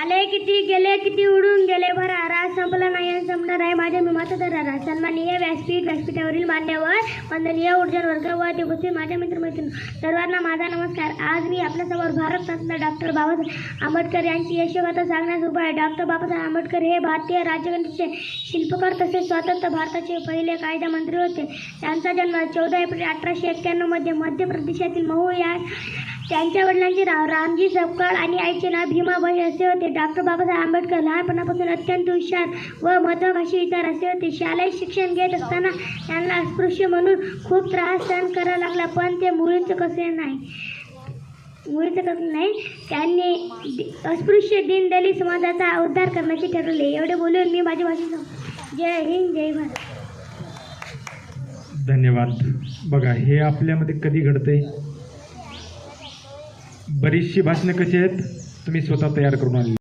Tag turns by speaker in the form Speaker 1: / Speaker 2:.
Speaker 1: आले किती गेले किती उडून गेले. भरा राज संपला नाही आणि संपणार आहे माझ्या मी माता धरा सन्माननीय व्यासपीठ व्यासपीठावरील मान्यवर वंदनीय ऊर्जा वर्ग व ते उपस्थित माझ्या मित्रमैत्रीण सर्वांना माझा नमस्कार. आज मी आपल्यासमोर भारतरत्न डॉक्टर बाबासाहेब आंबेडकर यांची यशोगाथा सांगण्यास उभा आहे. डॉक्टर बाबासाहेब आंबेडकर हे भारतीय राज्यघटनेचे शिल्पकार तसेच स्वतंत्र भारताचे पहिले कायदामंत्री होते. त्यांचा जन्म चौदा एप्रिल अठराशे एक्क्याण्णवमध्ये मध्य प्रदेशातील महू या त्यांच्या वडिलांचे नाव रामजी सपकाळ आणि आईचे नाव भीमाबाई असे होते. डॉक्टर बाबासाहेब आंबेडकर लहानपणापासून अत्यंत हुशार व महत्वाकांक्षी विचार असे होते. शालेय शिक्षण घेत असताना त्यांना अस्पृश्य म्हणून खूप त्रास सहन करावा लागला पण ते मुलींचं कसे नाही मुळीच कसं नाही त्यांनी दि- अस्पृश्य दीनदलित समाजाचा उद्धार करण्याचे ठरवले. एवढे बोलून मी माझी भाषा जय हिंद जय भारत.
Speaker 2: धन्यवाद. बघा हे आपल्यामध्ये कधी घडतंय? बरीचशी भाषणं कशी आहेत? तुम्ही स्वतः तयार करून आणली.